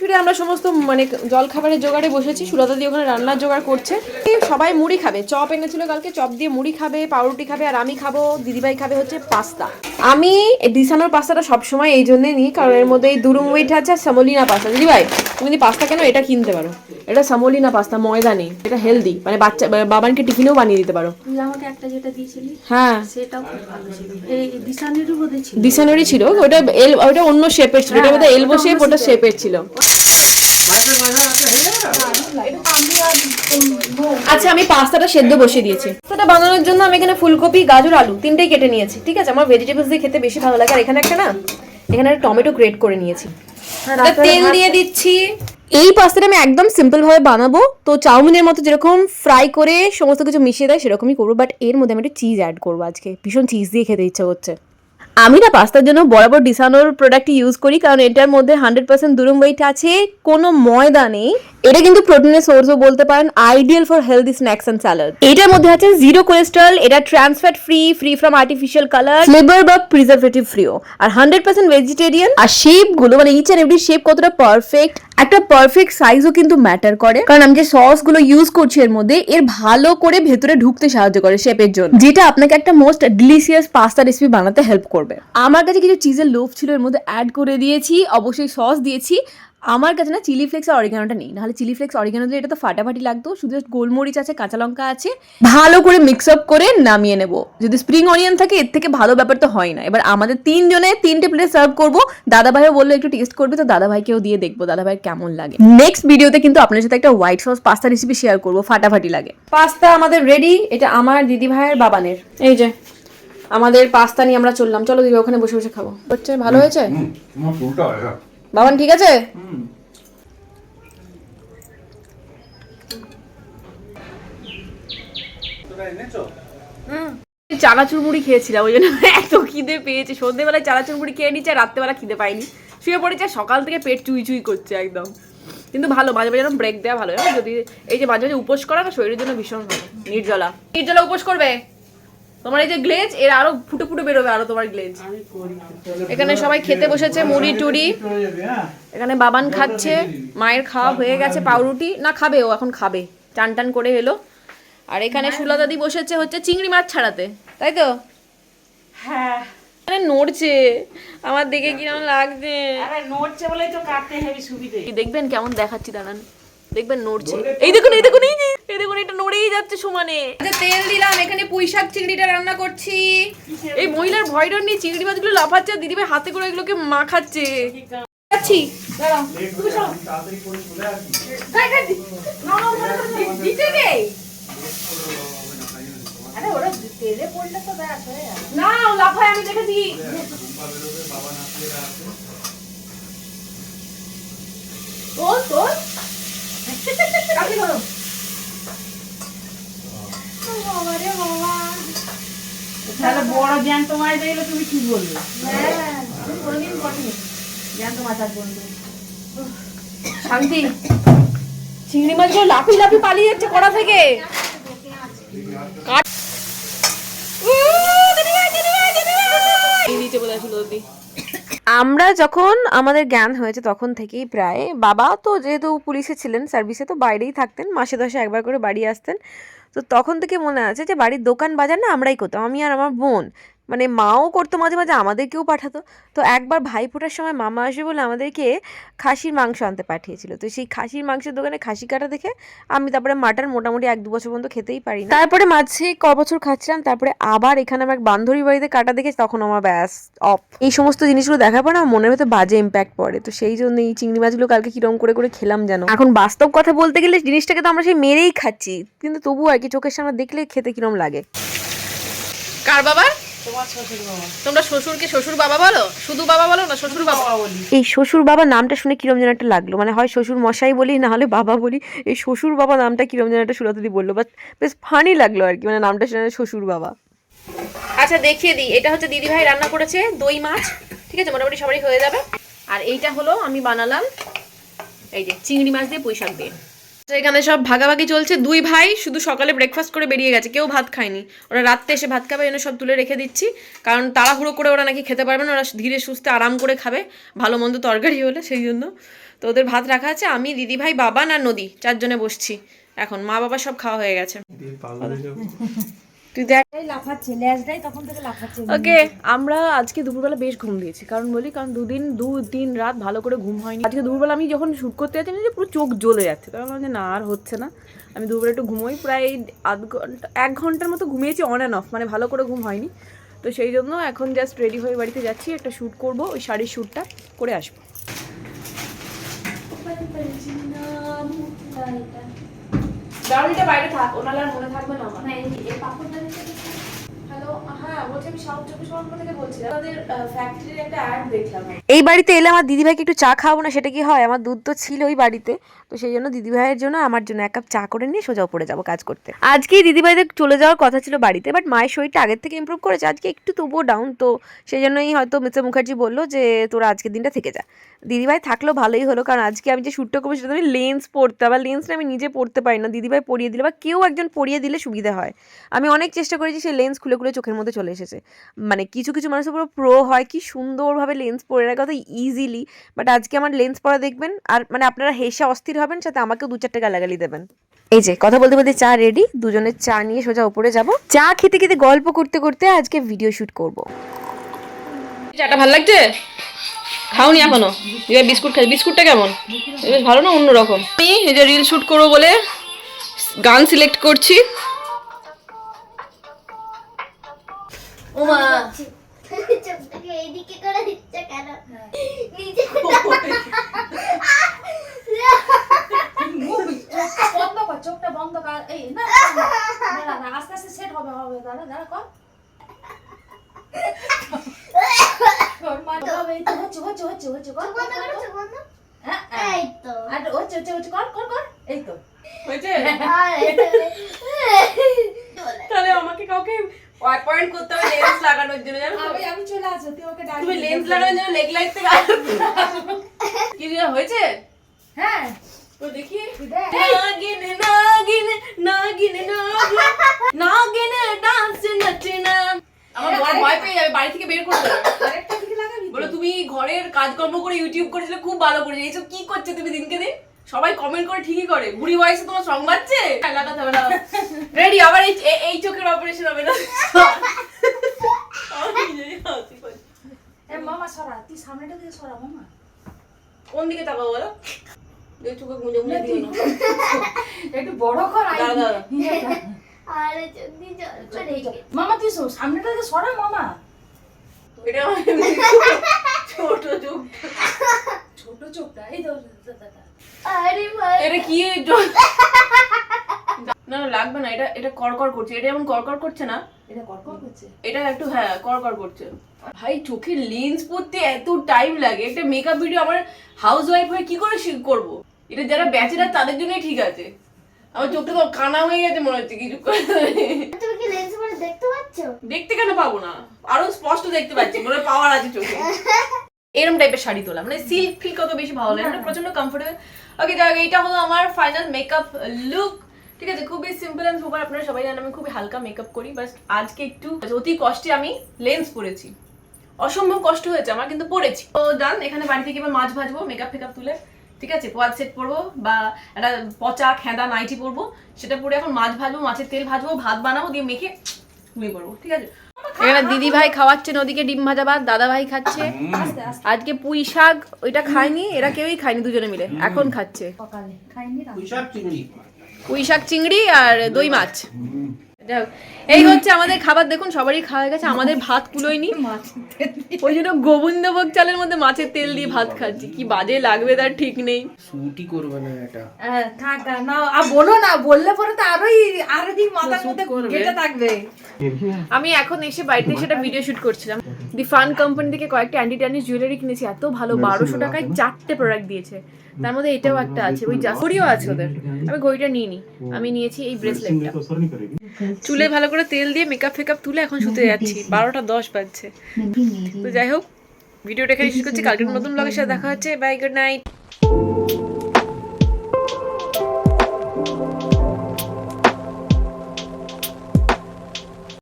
ফিরে আমরা সমস্ত মানে জল খাবারের জোগাড়ে বসেছি। সুলতা দিয়ে ওখানে রান্নার জোগাড় করছে। সবাই মুড়ি খাবে। চপ এনেছিল কালকে চপ দিয়ে মুড়ি খাবে পাউরুটি খাবে আর আমি খাব দিদিভাই খাবে হচ্ছে পাস্তা। আমি ডিসানোর পাস্তাটা সবসময় এই জন্যই নিই কারণ এর মধ্যে এই দুরুম ওয়েট আছে আর সামোলিনা পাস্তা। দিদিভাই তুমি যদি পাস্তা কেন এটা কিনতে পারো। এটা সামোলিনা পাস্তা ময়দা নেই। এটা হেলদি মানে বাচ্চা বাবানকে টিফিনেও বানিয়ে দিতে পারো। আমাকে একটা যেটা দিয়েছিলি হ্যাঁ। সেটাও খুব ভালো ছিল। এই দিশানেরও ছিল। ওটা এল ওটা অন্য শেপের ছিল। এটা বোধহয় এলবো শেপ ওটা শেপের ছিল। আচ্ছা আমি পাস্তাটা সেদ্ধ বসিয়ে দিয়েছি। পাস্তাটা বানানোর জন্য আমি এখানে ফুলকপি গাজর আলু তিনটেই কেটে নিয়েছি ঠিক আছে? আমার ভেজিটেবলস দিয়ে খেতে বেশি ভালো লাগে। আর এখানে একটা না এখানে একটা টমেটো গ্রেট করে নিয়েছি। এটা তেল দিয়ে দিচ্ছি। এই পাস্তাটা আমি একদম সিম্পল ভাবে বানাবো। তো চাউমিনের মতো যেরকম ফ্রাই করে সমস্ত কিছু মিশিয়ে দেয় সেরকমই করব। বাট এর মধ্যে আমি একটু চিজ অ্যাড করব আজকে। ভীষণ চিজ দিয়ে খেতে ইচ্ছা করছে। আমি না পাস্তার জন্য বরাবর ডিসানোর প্রোডাক্ট ইউজ করি, কারণ এটার মধ্যে হান্ড্রেড পার্সেন্ট দুরুম ওয়েট আছে, কোনো ময়দা নেই। এটা কিন্তু প্রোটিনের সোর্সও বলতে পারেন ideal for healthy snacks and salad এটার মধ্যে আছে জিরো কোলেস্ট্রল এটা trans fat free free from artificial colour flavour বা প্রিজারভেটিভ ফ্রিও আর হান্ড্রেড পার্সেন্ট ভেজিটেরিয়ান আর শেপগুলো মানে ইচ অ্যান্ড এভরি শেপ কতটা পারফেক্ট একটা পারফেক্ট সাইজও কিন্তু ম্যাটার করে। কারণ আমি যে সসগুলো ইউজ করছি এর মধ্যে, এর ভালো করে ভেতরে ঢুকতে সাহায্য করে শেপের জন্য। যেটা আপনাকে একটা মোস্ট ডিলিশিয়াস পাস্তা রেসিপি বানাতে হেল্প করবে। আমার কাছে কিছু চিজের লোভ ছিল, এর মধ্যে অ্যাড করে দিয়েছি, অবশ্যই সস দিয়েছি। আমার কাছে না চিলি ফ্লেক্স আর অরিগানোটা নেই। নাহলে চিলি ফ্লেক্স অরিগানো দিলে এটা তো ফাটাফাটি লাগতো। শুধু গোলমরিচ আছে কাঁচা লঙ্কা আছে ভালো করে মিক্স আপ করে নামিয়ে নেব। যদি স্প্রিং অনিয়ন থাকে এর থেকে ভালো ব্যাপার তো হয় না। এবার আমাদের তিনজনে তিনটে প্লেট সার্ভ করব। দাদা ভাইও বলল একটু টেস্ট করবে তো দাদা ভাইকেও দিয়ে দেখব দাদা ভাই কেমন লাগে? নেক্সট ভিডিওতে কিন্তু আপনার সাথে একটা white sauce pasta recipe share করব ফাটাফাটি লাগে। পাস্তা আমাদের রেডি এটা আমার দিদি ভাইয়ের বাবানের। এই যে আমাদের পাস্তা নিয়ে আমরা চললাম। চলো দিদি ওখানে বসে বসে খাব। হচ্ছে ভালো হয়েছে হয় বাবান ঠিক আছে? চানাচুর মুড়ি খেয়েছিলাম ওই জন্য এত খিদে পেয়েছে। সন্ধ্যেবেলায় চানাচুর মুড়ি খেয়ে নিচ্ছে আর রাত্রেবেলা খিদে পাইনি। শুয়ে পড়েছে সকাল থেকে পেট চুই চুই করছে একদম। কিন্তু ভালো মাঝে মাঝে ব্রেক দেওয়া ভালো যদি এই যে মাঝে মাঝে উপোস করা না শরীরের জন্য ভীষণ ভালো। নির্জলা। নির্জলা উপোস করবে? তোমার এই যে গ্লেজ এর আরও ফুটে ফুটে বেরোবে আরও তোমার গ্লেজ। এখানে সবাই খেতে বসেছে মুড়ি টুড়ি। এখানে বাবান খাচ্ছে মায়ের খাওয়া হয়ে গেছে পাউরুটি। না খাবে ও এখন খাবে। টান টান করে এলো। আর এখানে সুলা দাদি বসেছে হচ্ছে চিংড়ি মাছ ছাড়াতে। তাই তো? হ্যাঁ। নড়ছে। আমার দেখে কীরকম লাগছে। আরে নড়ছে বলেই তো কাটতে হেবি সুবিধে। দেখবেন কেমন দেখাচ্ছি দাঁড়ান। দেখবেন নড়ছে। এই দেখুন এই দেখুন এই যে এই দেখুন এটা নড়েই যাচ্ছে সমানে। আচ্ছা তেল দিলাম এখানে পুঁই শাক চিংড়িটা রান্না করছি। এই মহিলার ভয় ডর নেই চিংড়ি মাছগুলো লাফাচ্ছে দিদিভাই হাতে করে এগুলোকে মাখাচ্ছে। যাচ্ছি। দাঁড়াও। দিতে নেই। আরে ওরা তেলে পড়লে তো ব্যাস হয়ে না লাফায় আমি দেখেছি তাহলে বড় জ্যান্ত মাছ দেখলে তুমি কি বলবে হ্যাঁ তুমি কোনোদিন করিনি জ্যান্ত মাছ আর বলবে শান্তি চিংড়ি মাছগুলো লাফি লাফি পালিয়ে যাচ্ছে কড়া থেকে কাট-। আমরা যখন আমাদের জ্ঞান হয়েছে তখন থেকেই প্রায় বাবা তো যেহেতু পুলিশে ছিলেন সার্ভিসে তো বাইরেই থাকতেন মাসে দশে একবার করে বাড়ি আসতেন তো তখন থেকে মনে আছে যে বাড়ির দোকান বাজার না আমরাই করতাম, আমি আর আমার বোন। মানে মাও করতো মাঝে মাঝে, আমাদেরকেও পাঠাতো। তো একবার ভাইফোঁটার সময় মামা আসবে বলে আমাদেরকে খাসির মাংস আনতে পাঠিয়েছিল। তো সেই খাসির মাংসের দোকানে খাসি কাটা দেখে আমি তারপরে মাটন মোটামুটি এক দু বছর পর্যন্ত খেতেই পারি তারপরে মাঝে ক বছর খাচ্ছিলাম, তারপরে আবার এখানে আমার এক বান্ধবী বাড়িতে কাটা দেখে তখন আমার ব্যাস অফ এই সমস্ত জিনিসগুলো দেখার পর আমার মনের ভেতর বাজে ইম্প্যাক্ট পড়ে। তো সেই জন্য এই চিংড়ি মাছগুলো কালকে কিরম করে করে খেলাম যেন। এখন বাস্তব কথা বলতে গেলে জিনিসটাকে তো আমরা সেই মেরেই খাচ্ছি। কিন্তু তবুও আর কি চোখের সামনে দেখলে খেতে কিরম লাগে। কার বাবা তোমার শ্বশুর বাবা। তোমরা শ্বশুরকে শ্বশুর বাবা বলো? শুধু বাবা বলো না শ্বশুর বাবা? বলি। এই শ্বশুর বাবা নামটা শুনে কিরম যেন একটা লাগল। মানে হয় শ্বশুর মশাই বলি না হলে বাবা বলি। এই শ্বশুর বাবা নামটা কিরম যেন একটা সুরতদি বলল। বাট বেশ ফানি লাগল আর কি মানে নামটা শুনে শ্বশুর বাবা। আচ্ছা দেখিয়ে দিই। এটা হচ্ছে দিদি ভাই রান্না করেছে দই মাছ। ঠিক আছে? মোটামুটি সবারই হয়ে যাবে। আর এইটা হলো আমি বানালাম এই যে চিংড়ি মাছ দিয়ে পুঁই শাক দিয়ে। এখানে সব ভাগাভাগি চলছে। দুই ভাই শুধু সকালে ব্রেকফাস্ট করে বেরিয়ে গেছে, কেউ ভাত খায়নি। ওরা রাত্রে এসে ভাত খাবে এনে সব তুলে রেখে দিচ্ছি। কারণ তাড়াহুড়ো করে ওরা নাকি খেতে পারবে না, ওরা ধীরে সুস্থে আরাম করে খাবে, ভালো মন্দ তরকারি হলে সেই জন্য। তো ওদের ভাত রাখা আছে, আমি, দিদি ভাই, বাবা, না নদী, চারজনে বসছি। এখন মা বাবা সব খাওয়া হয়ে গেছে। তুই দেখ ওকে আমরা আজকে দুপুরবেলা বেশ ঘুম দিয়েছি কারণ বলি কারণ দুদিন দু তিন রাত ভালো করে ঘুম হয়নি আজকে দুপুরবেলা আমি যখন শ্যুট করতে যাচ্ছি না যে পুরো চোখ জ্বলে যাচ্ছে তখন ভাবলাম না আর হচ্ছে না আমি দুপুরে একটু ঘুমোই প্রায় আধ ঘণ্টা এক ঘণ্টার মতো ঘুমিয়েছি অন অ্যান্ড অফ মানে ভালো করে ঘুম হয়নি তো সেই জন্য এখন জাস্ট রেডি হয়ে বাড়িতে যাচ্ছি একটা শ্যুট করব ওই শাড়ির শ্যুটটা করে আসব দাঁড়িটা বাইরে থাক ওনার আর মনে থাকবে না আমার। হ্যালো হ্যাঁ এই বাড়িতে এলে আমার দিদিভাইকে একটু চা খাওয়াবো না, সেটা কি হয়? আমার দুধ তো ছিল ওই বাড়িতে। তো সেই জন্য দিদিভাইয়ের জন্য আমার জন্য এক কাপ চা করে নিয়ে সোজা পড়ে যাব কাজ করতে। আজকেই দিদিভাইদের চলে যাওয়ার কথা ছিল বাড়িতে বাট মায়ের শরীরটা আগের থেকে ইমপ্রুভ করেছে। আজকে একটু তবুও ডাউন তো সেই জন্যই হয়তো মিস্টার মুখার্জি বলল যে, তোরা আজকের দিনটা থেকে যা। দিদিভাই থাকলেও ভালোই হলো, কারণ আজকে আমি যে শ্যুটটা করব, সেটা আমি লেন্স পরতে, আবার লেন্সটা আমি নিজে পড়তে পারি না। দিদিভাই পরিয়ে দিলে বা কেউ একজন পরিয়ে দিলে সুবিধা হয়। আমি অনেক চেষ্টা করেছি সেই লেন্স খুলে খুলে চোখের মধ্যে চলে এসেছে। মানে কিছু কিছু মানুষের পুরো প্রো হয় কি সুন্দরভাবে লেন্স পরে রাখা তো ইজিলি বাট আজকে আমার লেন্স পরা দেখবেন, আর মানে আপনারা হেসে অস্থির হবেন, সাথে আমাকেও দু চারটে গালাগালি দেবেন। এই যে, কথা বলতে বলতে চা রেডি দুজনের চা নিয়ে সোজা উপরে যাব। চা খেতে খেতে গল্প করতে করতে আজকে ভিডিও শুট করব। চাটা ভালো লাগছে? খাওনি এখনও? এবার বিস্কুট খাই, বিস্কুটটা কেমন? বেশ ভালো না, অন্যরকম। আমি এই যে রিল শুট করব বলে গান সিলেক্ট করছি। ওমা চোখটাকে করে দিচ্ছে কেন? বন্ধ কর চোখটা বন্ধ কর। এই না আস্তে আস্তে সেট হবে হবে দাঁড়া দাঁড়া কর। তাহলে আমাকে কাউকে পয়েন্ট করতে হবে লাগানোর জন্য আমি আমি চলে আসব তুই ওকে ডাক তুমি লেন্স লাগানোর জন্য লেগ লাইট থেকে কি হয়েছে? হ্যাঁ। তো দেখি। নাগিন নাগিন নাগিন নাগিন নাগিন ডান্স নাচনা। আমার বর ভয় পেয়ে যাবে বাড়ি থেকে বের করে আরেকটা দিকে লাগাবি বলো তুমি ঘরের কাজকর্ম করে ইউটিউব করেছিলে খুব ভালো করেছ এইসব কি করছ তুমি দিনকে দিন? সবাই কমেন্ট করে ঠিকই করে। বুড়ি বয়সে তোমার সং বাজছে লাগাতে হবে না। রেডি আবার এই এই চোখের অপারেশন হবে না আমার নিজেরই হাসি পাচ্ছে। এ মামা সরা তুই সামনেটা দিয়ে সরা মামা। কোন দিকে তাকাবো বলো? চোখে গুঁজে গুঁজে দিও না একটু বড় কর। আর। মামা তুই সামনেটা দিয়ে সরা মামা। এটা ছোট চোখ ছোট চোখটা এই তো দা, দা, দা। আরে ভাই। এটা কি না না লাগবে না এটা এটা করকর করছে। এটা এমন করকর করছে না এটা করছে? এটা একটু হ্যাঁ করকর করছে। ভাই চোখে লেন্স পরতে এত টাইম লাগে। একটা মেকআপ ভিডিও আমার হাউস ওয়াইফ হয়ে কি করে করব? এটা যারা ব্যাচেলার তাদের জন্যই ঠিক আছে। আমার চোখটা তো কানা হয়ে গেছে মনে হচ্ছে কিছু করে। তুমি কি লেন্স পরে দেখতে পাচ্ছ? দেখতে কেন পাবো না? আরও স্পষ্ট দেখতে পাচ্ছি মনে পাওয়ার আছে চোখে। এরকম টাইপের শাড়ি তোলা। মানে সিল্ক ফিল কত বেশি ভালো লাগে এটা প্রচণ্ড কমফোর্টেবল ওকে যাক এইটা হলো আমার ফাইনাল মেকআপ লুক ঠিক আছে খুবই সিম্পল অ্যান্ড সুপার আপনারা সবাই জানেন আমি খুবই হালকা মেকআপ করি বাট আজকে একটু অতি কষ্টে আমি লেন্স পরেছি। অসম্ভব কষ্ট হয়েছে আমার কিন্তু পরেছি। তো ডান এখানে বাড়ি থেকে এবার মাছ ভাজবো মেকআপ ফেকআপ তুলে ঠিক আছে পোয়াদ সেট পরবো বা একটা পচা খেঁদা নাইটি পরবো সেটা পরে এখন মাছ ভাজবো মাছের তেল ভাজবো ভাত বানাবো দিয়ে মেখে ঘুমিয়ে পড়ব ঠিক আছে। এখানে দিদি ভাই খাওয়াচ্ছে নদীকে ডিম ভাজা ভাত দাদা ভাই খাচ্ছে। আজকে পুঁই শাক ওইটা খায়নি এরা কেউই খায়নি দুজনে মিলে এখন খাচ্ছে। সকালে। খাইনি না পুঁইশাক চিংড়ি। পুঁই শাক চিংড়ি আর দই মাছ। এই হচ্ছে আমাদের খাবার। দেখুন সবারই খাওয়া হয়ে গেছে। আমাদের ভাত কুলোয়নি। ওই জন্য গোবিন্দভোগ চালের মধ্যে মাছের তেল দিয়ে ভাত খাচ্ছি। কি বাজে লাগবে তার ঠিক নেই। শুটি করবে না এটা। থাক না আর বলো না বললে পরে তো আরোই আরোই মাথার মধ্যে গেটে থাকবে। আমি এখন এসে বাড়িতে সেটা ভিডিও শুট করছিলাম। দি ফান কোম্পানি থেকে কয়েকটা অ্যান্টি ট্যানিস জুয়েলারি কিনেছি এত ভালো বারোশো টাকায় চারটে প্রোডাক্ট দিয়েছে। তার মধ্যে এটাও একটা আছে ওই জাফরিও আছে ওদের। আমি ঘড়িটা নিয়ে নিই আমি নিয়েছি এই ব্রেসলেটটা চুলে ভালো করে তেল দিয়ে মেকআপ ফেকআপ তুলে এখন শুতে যাচ্ছি। বারোটা দশ বাজছে। তো যাই হোক ভিডিওটা এখানে শেষ করছি। কালকে নতুন ব্লগের সাথে দেখা হচ্ছে। Bye good night